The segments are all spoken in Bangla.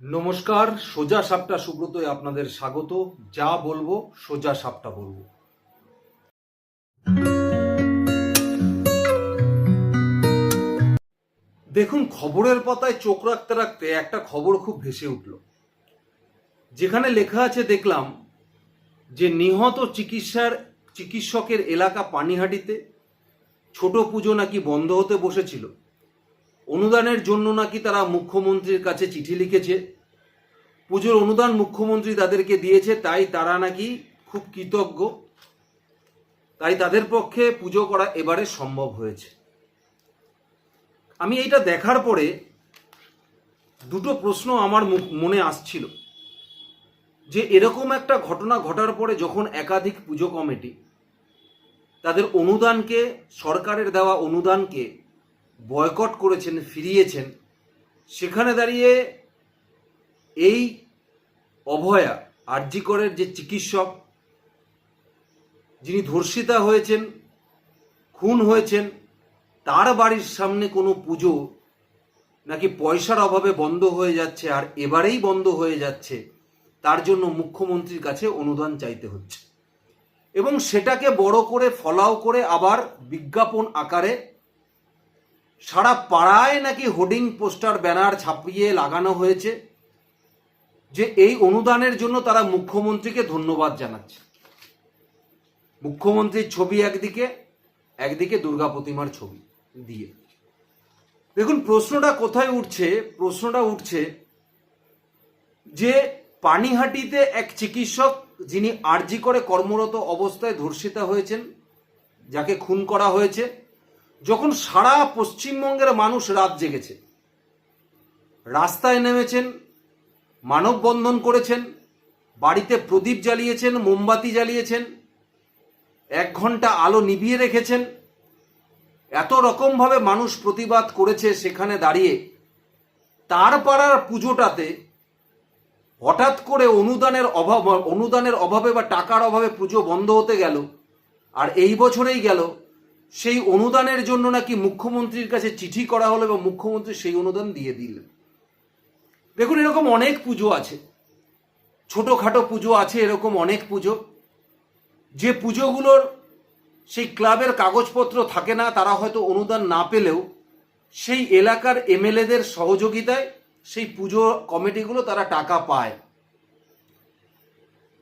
নমস্কার, সোজা সাপটা সুব্রতয় আপনাদের স্বাগত। যা বলব, সোজা সাপটা বলব। দেখুন, খবরের পাতায় চোখ রাখতে রাখতে একটা খবর খুব ভেসে উঠল। যেখানে লেখা আছে, দেখলাম যে নিহত চিকিৎসার, চিকিৎসকের এলাকা পানিহাটিতে ছোট পুজো নাকি বন্ধ হতে বসেছিল। অনুদানের জন্য নাকি তারা মুখ্যমন্ত্রীর কাছে চিঠি লিখেছে? পুজোর অনুদান মুখ্যমন্ত্রী তাদেরকে দিয়েছে, তাই তারা নাকি খুব কৃতজ্ঞ। তাই তাদের পক্ষে পুজো করা এবারে সম্ভব হয়েছে। আমি এইটা দেখার পরে দুটো প্রশ্ন আমার মনে আসছিল। যে এরকম একটা ঘটনা ঘটার পরে যখন একাধিক পুজো কমিটি তাদের অনুদানকে, সরকারের দেওয়া অনুদানকে বয়কট করেছেন, ফিরিয়েছেন, সেখানে দাঁড়িয়ে এই অভয়া আরজিকরের যে চিকিৎসক, যিনি ধর্ষিতা হয়েছেন, খুন হয়েছেন, তার বাড়ির সামনে কোনো পুজো নাকি পয়সার অভাবে বন্ধ হয়ে যাচ্ছে আর এবারেই বন্ধ হয়ে যাচ্ছে, তার জন্য মুখ্যমন্ত্রীর কাছে অনুদান চাইতে হচ্ছে। এবং সেটাকে বড় করে, ফলাও করে আবার বিজ্ঞাপন আকারে সারা পাড়ায় নাকি হোর্ডিং পোস্টার, ব্যানার ছাপিয়ে লাগানো হয়েছে যে এই অনুদানের জন্য তারা মুখ্যমন্ত্রীকে ধন্যবাদ জানাচ্ছে। মুখ্যমন্ত্রীর ছবি একদিকে একদিকে দুর্গা প্রতিমার ছবি দিয়ে। দেখুন, প্রশ্নটা কোথায় উঠছে? প্রশ্নটা উঠছে যে পানিহাটিতে এক চিকিৎসক যিনি আরজি করে কর্মরত অবস্থায় ধর্ষিতা হয়েছেন, যাকে খুন করা হয়েছে যখন সারা পশ্চিমবঙ্গের মানুষ রাত জেগেছে, রাস্তায় নেমেছেন, মানববন্ধন করেছেন, বাড়িতে প্রদীপ জ্বালিয়েছেন, মোমবাতি জ্বালিয়েছেন, এক ঘণ্টা আলো নিভিয়ে রেখেছেন, এত রকমভাবে মানুষ প্রতিবাদ করেছে সেখানে দাঁড়িয়ে, তার পাড়ার পুজোটাতে হঠাৎ করে অনুদানের অভাব, অনুদানের অভাবে বা টাকার অভাবে পুজো বন্ধ হতে গেল, আর এই বছরেই গেল সেই অনুদানের জন্য নাকি মুখ্যমন্ত্রীর কাছে চিঠি করা হলো এবং মুখ্যমন্ত্রী সেই অনুদান দিয়ে দিলেন। দেখুন, এরকম অনেক পুজো আছে। ছোটোখাটো পুজো আছে, এরকম অনেক পুজো। যে পুজোগুলোর সেই ক্লাবের কাগজপত্র থাকে না, তারা হয়তো অনুদান না পেলেও সেই এলাকার এমএলএদের সহযোগিতায় সেই পুজো কমিটিগুলো তারা টাকা পায়।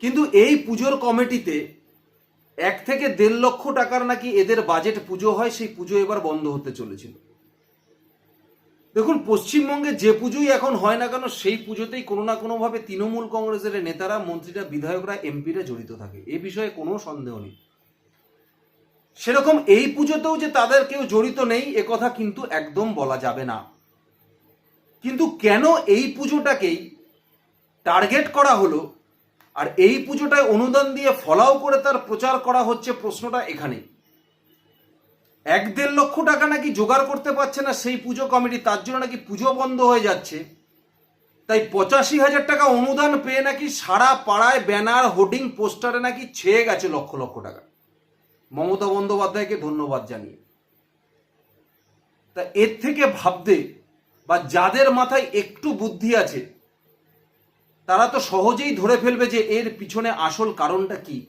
কিন্তু এই পুজোর কমিটিতে এক থেকে দেড় লক্ষ টাকার নাকি এদের বাজেট পুজো হয়, সেই পুজো এবার বন্ধ হতে চলেছিল। দেখুন, পশ্চিমবঙ্গে যে পুজোই এখন হয় না কেন, সেই পুজোতেই কোনো না কোনোভাবে তৃণমূল কংগ্রেসের নেতারা, মন্ত্রীরা, বিধায়করা, এমপিরা জড়িত থাকে। এ বিষয়ে কোনো সন্দেহ নেই। সেরকম এই পুজোতেও যে তাদের কেউ জড়িত নেই, এ কথা কিন্তু একদম বলা যাবে না। কিন্তু কেন এই পুজোটাকেই টার্গেট করা হলো আর এই পুজোটায় অনুদান দিয়ে ফলাও করে তার প্রচার করা হচ্ছে প্রশ্নটা এখানে এক দেড় লক্ষ টাকা নাকি জোগাড় করতে পারছে না সেই পুজো কমিটি, তার জন্য নাকি পুজো বন্ধ হয়ে যাচ্ছে। তাই পঁচাশি হাজার টাকা অনুদান পেয়ে নাকি সারা পাড়ায় ব্যানার, হোর্ডিং, পোস্টারে নাকি ছেয়ে গেছে লক্ষ লক্ষ টাকা। মমতা বন্দ্যোপাধ্যায়কে ধন্যবাদ জানিয়ে। তা এর থেকে ভাবতে বা যাদের মাথায় একটু বুদ্ধি আছে তারা তো সহজেই ধরে ফেলবে যে এর পিছনে আসল কারণটা কি।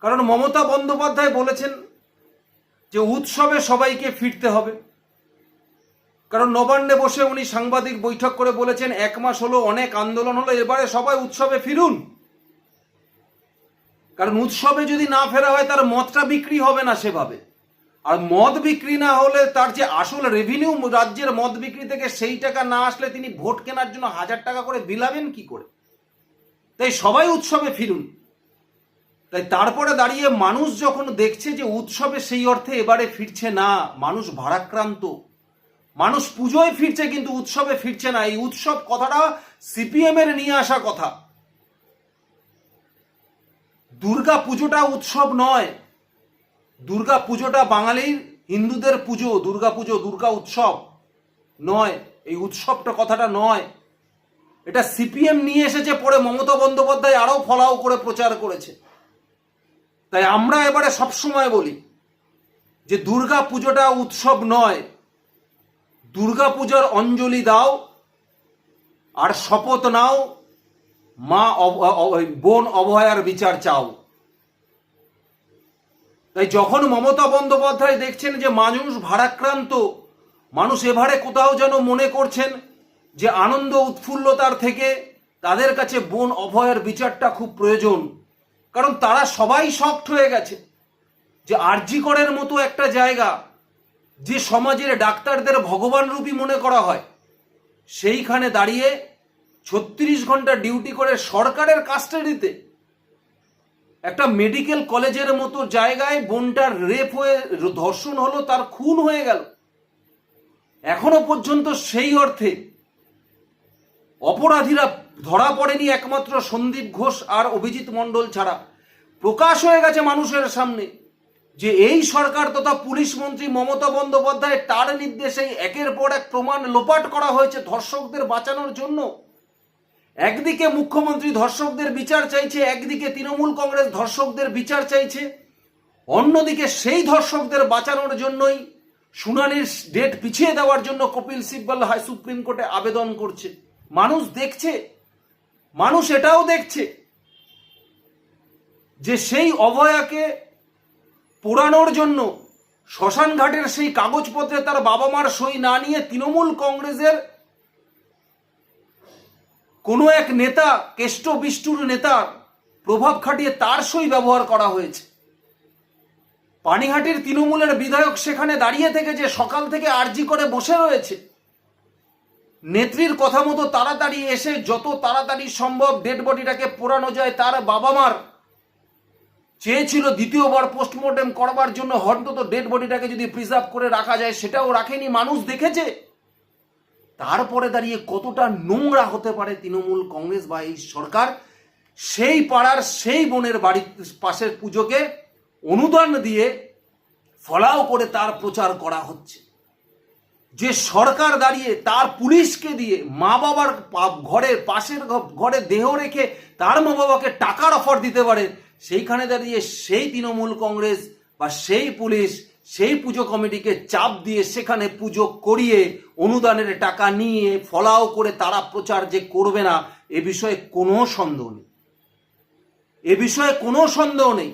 কারণ মমতা বন্দ্যোপাধ্যায় বলেছেন যে উৎসবে সবাইকে ফিরতে হবে। কারণ নবান্নে বসে উনি সাংবাদিক বৈঠক করে বলেছেন, এক মাস হলো, অনেক আন্দোলন হলো, এবারে সবাই উৎসবে ফিরুন। কারণ উৎসবে যদি না ফেরা হয়, তার মদটা বিক্রি হবে না সেভাবে। আর মদ বিক্রি না হলে তার যে আসল রেভিনিউ রাজ্যের মদ বিক্রি থেকে সেই টাকা না আসলে তিনি ভোট কেনার জন্য হাজার টাকা করে বিলাবেন কি করে? তাই সবাই উৎসবে ফিরুন। তাই তারপরে দাঁড়িয়ে মানুষ যখন দেখছে যে উৎসবে সেই অর্থে এবারে ফিরছে না, মানুষ ভারাক্রান্ত। মানুষ পুজোয় ফিরছে কিন্তু উৎসবে ফিরছে না। এই উৎসব কথাটা সিপিএম এর নিয়ে আসা কথা। দুর্গা পুজোটা উৎসব নয় দুর্গা পুজোটা বাঙালির, হিন্দুদের পুজো, দুর্গা পুজো, দুর্গা উৎসব নয়, এই উৎসবটা কথাটা নয়। এটা সিপিএম নিয়ে এসেছে পরে মমতা বন্দ্যোপাধ্যায় আরও ফলাও করে প্রচার করেছে। তাই আমরা এবারে সবসময় বলি যে দুর্গা পুজোটা উৎসব নয়। দুর্গা পূজার অঞ্জলি দাও আর শপথ নাও। মা বোন অভয়ার বিচার চাও। তাই যখন মমতা বন্দ্যোপাধ্যায় দেখছেন যে মানুষ ভারাক্রান্ত, মানুষ এভারে কোথাও যেন মনে করছেন যে আনন্দ উৎফুল্লতার থেকে তাদের কাছে বোন অভয়ের বিচারটা খুব প্রয়োজন। কারণ তারা সবাই শক্ট হয়ে গেছে যে আরজিকরের মতো একটা জায়গা যে সমাজের ডাক্তারদের ভগবান রূপী মনে করা হয়, সেইখানে দাঁড়িয়ে ছত্রিশ ঘণ্টা ডিউটি করে সরকারের কাস্টাডিতে একটা মেডিকেল কলেজের মতো জায়গায় বোনটার রেপ হয়ে ধর্ষণ হলো, তার খুন হয়ে গেল। এখনও পর্যন্ত সেই অর্থে অপরাধীরা ধরা পড়েনি একমাত্র সন্দীপ ঘোষ আর অভিজিৎ মণ্ডল ছাড়া। প্রকাশ হয়ে গেছে মানুষের সামনে যে এই সরকার তথা পুলিশ মন্ত্রী মমতা বন্দ্যোপাধ্যায় তার নির্দেশেই একের পর এক প্রমাণ লোপাট করা হয়েছে ধর্ষকদের বাঁচানোর জন্য। একদিকে মুখ্যমন্ত্রী ধর্ষকদের বিচার চাইছে, একদিকে তৃণমূল কংগ্রেস ধর্ষকদের বিচার চাইছে। অন্যদিকে সেই ধর্ষকদের বাঁচানোর জন্যই শুনানির ডেট পিছিয়ে দেওয়ার জন্য কপিল সিব্বল হাই সুপ্রিম কোর্টে আবেদন করছে। মানুষ দেখছে, মানুষ এটাও দেখছে যে সেই অভয়াকে পোড়ানোর জন্য শ্মশান ঘাটের সেই কাগজপত্রে তার বাবা মার সই না নিয়ে তৃণমূল কংগ্রেসের কোনো এক নেতা, কেষ্ট বিষ্টুর নেতার প্রভাব খাটিয়ে তার সই ব্যবহার করা হয়েছে। পানিহাটির তৃণমূলের বিধায়ক সেখানে দাঁড়িয়ে থেকে যে সকাল থেকে আর্জি করে বসে রয়েছে, নেত্রীর কথা মতো তাড়াতাড়ি এসে যত তাড়াতাড়ি সম্ভব ডেড বডিটাকে পোড়ানো যায় তার বাবা মার চেয়েছিল দ্বিতীয়বার পোস্টমর্টেম করবার জন্য অন্তত ডেড বডিটাকে যদি প্রিজার্ভ করে রাখা যায়, সেটাও রাখেনি। মানুষ দেখেছে তারপরে দাঁড়িয়ে কতটা নোংরা হতে পারে তৃণমূল কংগ্রেস বা এই সরকার, সেই পাড়ার সেই বোনের বাড়ির পাশের পুজোকে অনুদান দিয়ে ফলাও করে তার প্রচার করা হচ্ছে। যে সরকার দাঁড়িয়ে তার পুলিশকে দিয়ে মা বাবার ঘরের পাশের ঘরে দেহ রেখে তার মা বাবাকে টাকার অফার দিতে পারে, সেইখানে দাঁড়িয়ে সেই তৃণমূল কংগ্রেস বা সেই পুলিশ সেই পুজো কমিটিকে চাপ দিয়ে সেখানে পুজো করিয়ে অনুদানের টাকা নিয়ে ফলাও করে তারা প্রচার যে করবে না, এ বিষয়ে কোনো সন্দেহ নেই। এ বিষয়ে কোনো সন্দেহ নেই।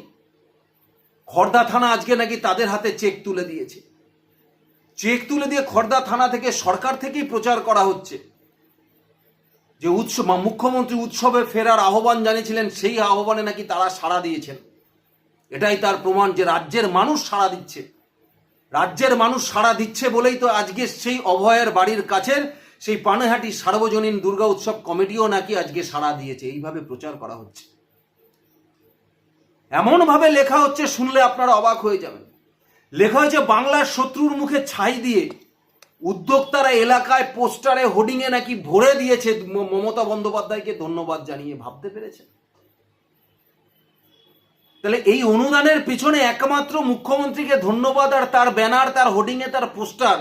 খর্দা থানা আজকে নাকি তাদের হাতে চেক তুলে দিয়েছে। চেক তুলে দিয়ে খর্দা থানা থেকে সরকার থেকেই প্রচার করা হচ্ছে। যে উৎসব মুখ্যমন্ত্রী উৎসবে ফেরার আহ্বান জানিয়েছিলেন, সেই আহ্বানে নাকি তারা সাড়া দিয়েছেন। এটাই তার প্রমাণ যে রাজ্যের মানুষ সাড়া দিচ্ছে। রাজ্যের মানুষ সাড়া দিচ্ছে বলেই তো আজকে সেই অভয়ের বাড়ির কাছের সেই পানেহাটি সার্বজনীন দুর্গা উৎসব কমিটিও নাকি আজকে সাড়া দিয়েছে। এইভাবে প্রচার করা হচ্ছে। এমনভাবে লেখা হচ্ছে, শুনলে আপনারা অবাক হয়ে যাবেন। লেখা হয়েছে, বাংলার শত্রুর মুখে ছাই দিয়ে উদ্যোক্তারা এলাকায় পোস্টারে হোর্ডিংয়ে নাকি ভরে দিয়েছে মমতা বন্দ্যোপাধ্যায়কে। ধন্যবাদ জানিয়ে ভাবতে পেরেছেন? তাহলে এই অনুদানের পিছনে একমাত্র মুখ্যমন্ত্রীকে ধন্যবাদ আর তার ব্যানার, তার হোর্ডিংয়ে তার পোস্টার,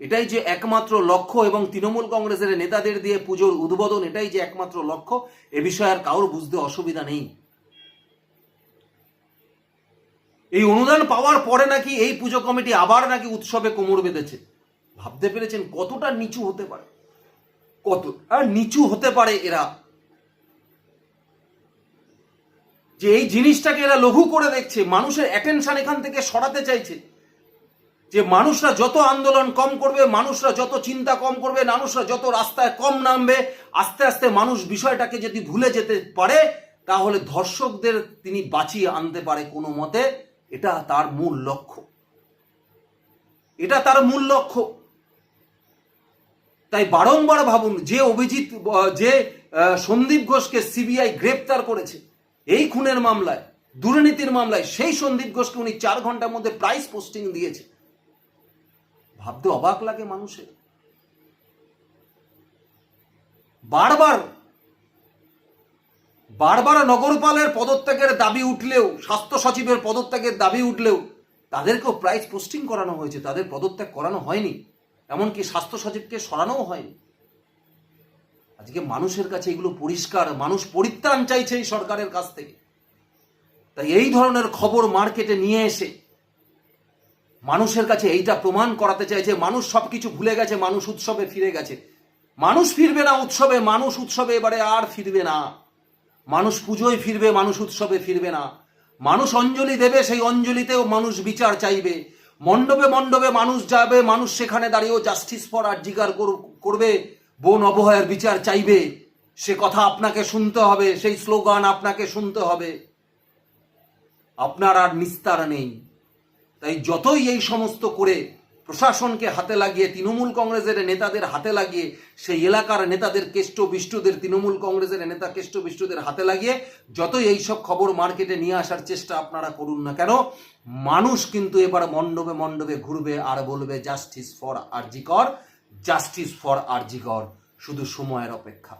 এটাই যে একমাত্র লক্ষ্য এবং তৃণমূল কংগ্রেসের নেতাদের দিয়ে পুজোর উদ্বোধন, এটাই যে একমাত্র লক্ষ্য, এ বিষয়ে আর কারোর বুঝতে অসুবিধা নেই। এই অনুদান পাওয়ার পরে নাকি এই পুজো কমিটি আবার নাকি উৎসবে কোমর বেঁধেছে। ভাবতে পেরেছেন কতটা নিচু হতে পারে? কত, আর নিচু হতে পারে এরা। যে এই জিনিসটাকে এরা লঘু করে দেখছে, মানুষের অ্যাটেনশন এখান থেকে সরাতে চাইছে। যে মানুষরা যত আন্দোলন কম করবে, মানুষরা যত চিন্তা কম করবে, মানুষরা যত রাস্তায় কম নামবে, আস্তে আস্তে মানুষ বিষয়টাকে যদি ভুলে যেতে পারে, তাহলে ধর্ষকদের তিনি বাঁচিয়ে আনতে পারে কোনো মতে। এটা তার মূল লক্ষ্য। এটা তার মূল লক্ষ্য। তাই বারংবার ভাবুন, যে অভিজিৎ, যে সন্দীপ ঘোষকে সিবিআই গ্রেপ্তার করেছে এই খুনের মামলায়, দুর্নীতির মামলায় সেই সন্দীপ ঘোষকে উনি চার ঘণ্টার মধ্যে প্রাইস পোস্টিং দিয়েছে ভাবতে অবাক লাগে মানুষের। বারবার বারবার নগরপালের পদত্যাগের দাবি উঠলেও, স্বাস্থ্য সচিবের পদত্যাগের দাবি উঠলেও, তাদেরকেও প্রাইস পোস্টিং করানো হয়েছে, তাদের পদত্যাগ করানো হয়নি। এমনকি স্বাস্থ্য সচিবকে সরানোও হয়নি। আজকে মানুষের কাছে এগুলো পরিষ্কার, মানুষ পরিত্রাণ চাইছে এই সরকারের কাছ থেকে। তাই এই ধরনের খবর মার্কেটে নিয়ে এসে মানুষের কাছে এইটা প্রমাণ করাতে চাইছে, মানুষ সবকিছু ভুলে গেছে, মানুষ উৎসবে ফিরে গেছে। মানুষ ফিরবে না উৎসবে, মানুষ উৎসবে এবারে আর ফিরবে না। মানুষ পুজোয় ফিরবে, মানুষ উৎসবে ফিরবে না। মানুষ অঞ্জলি দেবে, সেই অঞ্জলিতেও মানুষ বিচার চাইবে। মণ্ডপে মণ্ডপে মানুষ যাবে, মানুষ সেখানে দাঁড়িয়েও জাস্টিস ফর আর জিগার করবে। বোন অবহেয়ার বিচার চাইবে, সে কথা আপনাকে শুনতে হবে, সেই স্লোগান আপনাকে শুনতে হবে। আপনার আর নিস্তার নেই। তাই যতই এই সমস্ত করে প্রশাসনকে হাতে লাগিয়ে, তৃণমূল কংগ্রেসের নেতাদের হাতে লাগিয়ে, সেই এলাকার নেতাদের কেষ্ট বিষ্টুদের তৃণমূল কংগ্রেসের নেতা কেষ্ট বিষ্টুদের হাতে লাগিয়ে, যতই এইসব খবর মার্কেটে নিয়ে আসার চেষ্টা আপনারা করুন না কেন, মানুষ কিন্তু এবার মণ্ডপে মণ্ডপে ঘুরবে আর বলবে justice for RG Kar justice for আরজিগর শুধু সময়ের অপেক্ষা।